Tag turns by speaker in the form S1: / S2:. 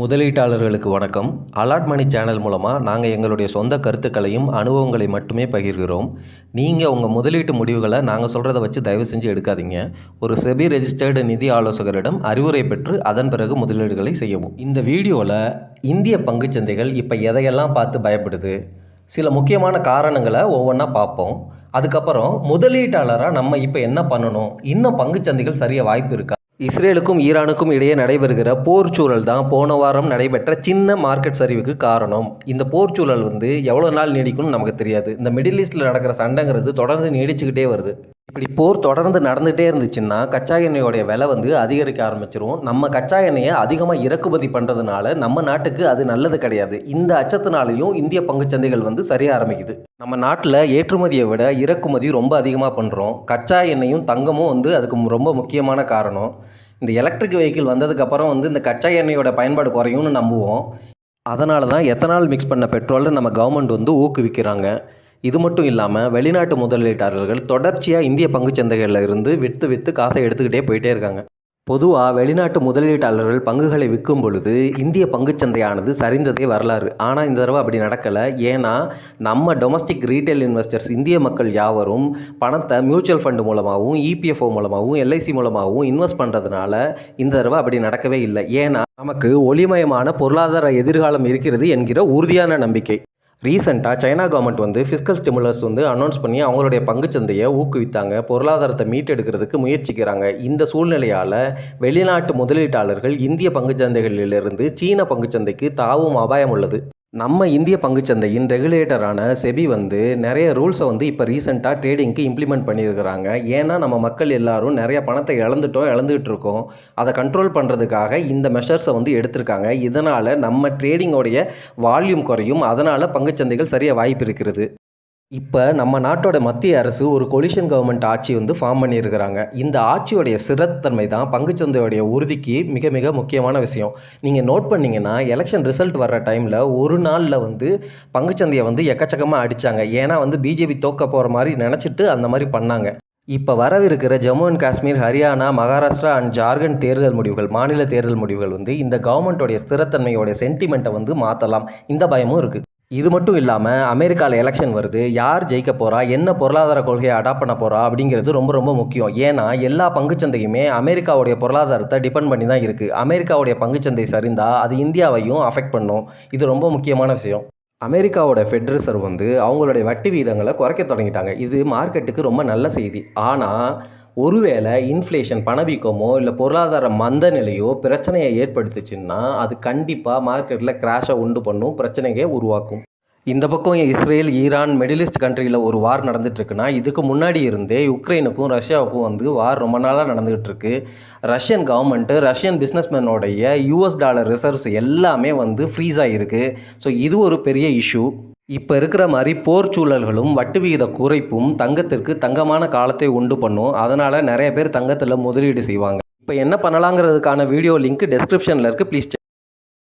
S1: முதலீட்டாளர்களுக்கு வணக்கம். அலாட் மணி சேனல் மூலமாக நாங்கள் எங்களுடைய சொந்த கருத்துக்களையும் அனுபவங்களை மட்டுமே பகிர்கிறோம். நீங்கள் உங்கள் முதலீட்டு முடிவுகளை நாங்கள் சொல்கிறத வச்சு தயவு செஞ்சு எடுக்காதீங்க. ஒரு செபி ரெஜிஸ்டர்டு நிதி ஆலோசகரிடம் அறிவுரை பெற்று அதன் பிறகு முதலீடுகளை செய்யவும். இந்த வீடியோவில் இந்திய பங்குச் சந்தைகள் இப்போ எதையெல்லாம் பார்த்து பயப்படுது? சில முக்கியமான காரணங்களை ஒவ்வொன்றா பார்ப்போம். அதுக்கப்புறம் முதலீட்டாளராக நம்ம இப்போ என்ன பண்ணணும்? இன்னும் பங்குச் சந்தைகள் சரிய வாய்ப்பு இருக்கா? இஸ்ரேலுக்கும் ஈரானுக்கும் இடையே நடைபெறுகிற போர் சூழல் தான் போன வாரம் நடைபெற்ற சின்ன மார்க்கெட் சரிவுக்கு காரணம். இந்த போர் சூழல் வந்து எவ்வளோ நாள் நீடிக்கும்னு நமக்கு தெரியாது. இந்த மிடில் ஈஸ்டில் நடக்கிற சண்டைங்கிறது தொடர்ந்து நீடிச்சுக்கிட்டே வருது. இப்படி போர் தொடர்ந்து நடந்துகிட்டே இருந்துச்சுன்னா கச்சா எண்ணெயோடைய விலை வந்து அதிகரிக்க ஆரம்பிச்சிரும். நம்ம கச்சா எண்ணெயை அதிகமாக இறக்குமதி பண்ணுறதுனால நம்ம நாட்டுக்கு அது நல்லது கிடையாது. இந்த அச்சத்தினாலையும் இந்திய பங்குச்சந்தைகள் வந்து சரிய ஆரம்பிக்குது. நம்ம நாட்டில் ஏற்றுமதியை விட இறக்குமதி ரொம்ப அதிகமாக பண்ணுறோம் கச்சா எண்ணெயும் தங்கமும் வந்து அதுக்கு ரொம்ப முக்கியமான காரணம். இந்த எலக்ட்ரிக் வெஹிக்கிள் வந்ததுக்கப்புறம் வந்து இந்த கச்சா எண்ணெயோட பயன்பாடு குறையும்னு நம்புவோம். அதனால தான் எத்தனால் மிக்ஸ் பண்ண பெட்ரோலை நம்ம கவர்மெண்ட் வந்து ஊக்குவிக்கிறாங்க. இது மட்டும் இல்லாமல் வெளிநாட்டு முதலீட்டாளர்கள் தொடர்ச்சியாக இந்திய பங்குச்சந்தைகளில் இருந்து விற்று விற்று காசை எடுத்துக்கிட்டே போயிட்டே இருக்காங்க. பொதுவாக வெளிநாட்டு முதலீட்டாளர்கள் பங்குகளை விற்கும் பொழுது இந்திய பங்குச்சந்தையானது சரிந்ததே வரலாறு. ஆனால் இந்த தடவை அப்படி நடக்கலை. ஏன்னா நம்ம டொமஸ்டிக் ரீட்டைல் இன்வெஸ்டர்ஸ் இந்திய மக்கள் யாவரும் பணத்தை மியூச்சுவல் ஃபண்டு மூலமாகவும் இபிஎஃப்ஓ மூலமாகவும் எல்ஐசி மூலமாகவும் இன்வெஸ்ட் பண்ணுறதுனால இந்த தடவை அப்படி நடக்கவே இல்லை. ஏன்னா நமக்கு ஒளிமயமான பொருளாதார எதிர்காலம் இருக்கிறது என்கிற உறுதியான நம்பிக்கை. ரீசெண்டாக சைனா கவர்மெண்ட் வந்து ஃபிஸ்கல் ஸ்டிமுலஸ் வந்து அனௌன்ஸ் பண்ணி அவங்களுடைய பங்குச்சந்தையை ஊக்குவித்தாங்க பொருளாதாரத்தை மீட்டெடுக்கிறதுக்கு முயற்சிக்கிறாங்க. இந்த சூழ்நிலையால் வெளிநாட்டு முதலீட்டாளர்கள் இந்திய பங்குச்சந்தைகளிலிருந்து சீன பங்குச்சந்தைக்கு தாவும் அபாயம் உள்ளது. நம்ம இந்திய பங்குச்சந்தையின் ரெகுலேட்டரான செபி வந்து நிறைய ரூல்ஸை வந்து இப்போ ரீசெண்டாக ட்ரேடிங்க்கு இம்ப்ளிமெண்ட் பண்ணியிருக்கிறாங்க. ஏன்னா நம்ம மக்கள் எல்லாரும் நிறைய பணத்தை இழந்துட்டோம் இழந்துகிட்டு இருக்கோம் அதை கண்ட்ரோல் பண்ணுறதுக்காக இந்த மெஷர்ஸை வந்து எடுத்திருக்காங்க. இதனால் நம்ம ட்ரேடிங்கோடைய வால்யூம் குறையும். அதனால் பங்குச்சந்தைகள் சரிய வாய்ப்பு இருக்கிறது. இப்போ நம்ம நாட்டோட மத்திய அரசு ஒரு கொலிஷன் கவர்மெண்ட் ஆட்சி வந்து ஃபார்ம் பண்ணியிருக்கிறாங்க. இந்த ஆட்சியோடைய சிறத்தன்மை தான் பங்குச்சந்தையோடைய உறுதிக்கு மிக மிக முக்கியமான விஷயம். நீங்கள் நோட் பண்ணிங்கன்னா எலெக்ஷன் ரிசல்ட் வர்ற டைமில் ஒரு நாளில் வந்து பங்குச்சந்தையை வந்து எக்கச்சக்கமாக அடித்தாங்க ஏன்னா வந்து பிஜேபி தோக்க போகிற மாதிரி நினச்சிட்டு அந்த மாதிரி பண்ணாங்க. இப்போ வரவிருக்கிற ஜம்மு அண்ட் காஷ்மீர் ஹரியானா மகாராஷ்டிரா அண்ட் ஜார்க்கண்ட் தேர்தல் முடிவுகள் மாநில தேர்தல் முடிவுகள் வந்து இந்த கவர்மெண்ட்டோடைய ஸ்திரத்தன்மையோடைய சென்டிமெண்ட்டை வந்து மாற்றலாம் இந்த பயமும் இருக்குது இது மட்டும் இல்லாமல் அமெரிக்காவில் எலெக்ஷன் வருது. யார் ஜெயிக்க போகிறா என்ன பொருளாதார கொள்கையை அடாப்ட் பண்ண போகிறா அப்படிங்கிறது ரொம்ப ரொம்ப முக்கியம். ஏன்னா எல்லா பங்குச்சந்தையுமே அமெரிக்காவுடைய பொருளாதாரத்தை டிபெண்ட் பண்ணி தான் இருக்குது அமெரிக்காவுடைய பங்குச்சந்தை சரிந்தால் அது இந்தியாவையும் அஃபெக்ட் பண்ணும். இது ரொம்ப முக்கியமான விஷயம். அமெரிக்காவோட ஃபெட் ரிசர்வ் வந்து அவங்களுடைய வட்டி வீதங்களை குறைக்க தொடங்கிட்டாங்க. இது மார்க்கெட்டுக்கு ரொம்ப நல்ல செய்தி. ஆனால் ஒருவேளை இன்ஃப்ளேஷன் பணவீக்கமோ இல்லை பொருளாதார மந்த நிலையோ பிரச்சனையை ஏற்படுத்துச்சுன்னா அது கண்டிப்பாக மார்க்கெட்டில் கிராஷை உண்டு பண்ணும் பிரச்சனையை உருவாக்கும். இந்த பக்கம் இஸ்ரேல் ஈரான் மிடிலிஸ்ட் கண்ட்ரியில் ஒரு வார் நடந்துட்டுருக்குன்னா இதுக்கு முன்னாடி இருந்தே உக்ரைனுக்கும் ரஷ்யாவுக்கும் வந்து வார் ரொம்ப நாளாக நடந்துகிட்டு இருக்கு. ரஷ்யன் கவர்மெண்ட்டு ரஷ்யன் பிஸ்னஸ்மேனோடைய யூஎஸ் டாலர் ரிசர்வ்ஸ் எல்லாமே வந்து ஃப்ரீஸ் ஆகிருக்கு ஸோ இது ஒரு பெரிய இஷ்யூ இப்போ இருக்கிற மாதிரி போர் சூழல்களும் வட்டு விகித குறைப்பும் தங்கத்திற்கு தங்கமான காலத்தை உண்டு பண்ணும். அதனால் நிறைய பேர் தங்கத்தில் முதலீடு செய்வாங்க. இப்போ என்ன பண்ணலாங்கிறதுக்கான வீடியோ லிங்க் டெஸ்கிரிப்ஷனில் இருக்குது ப்ளீஸ்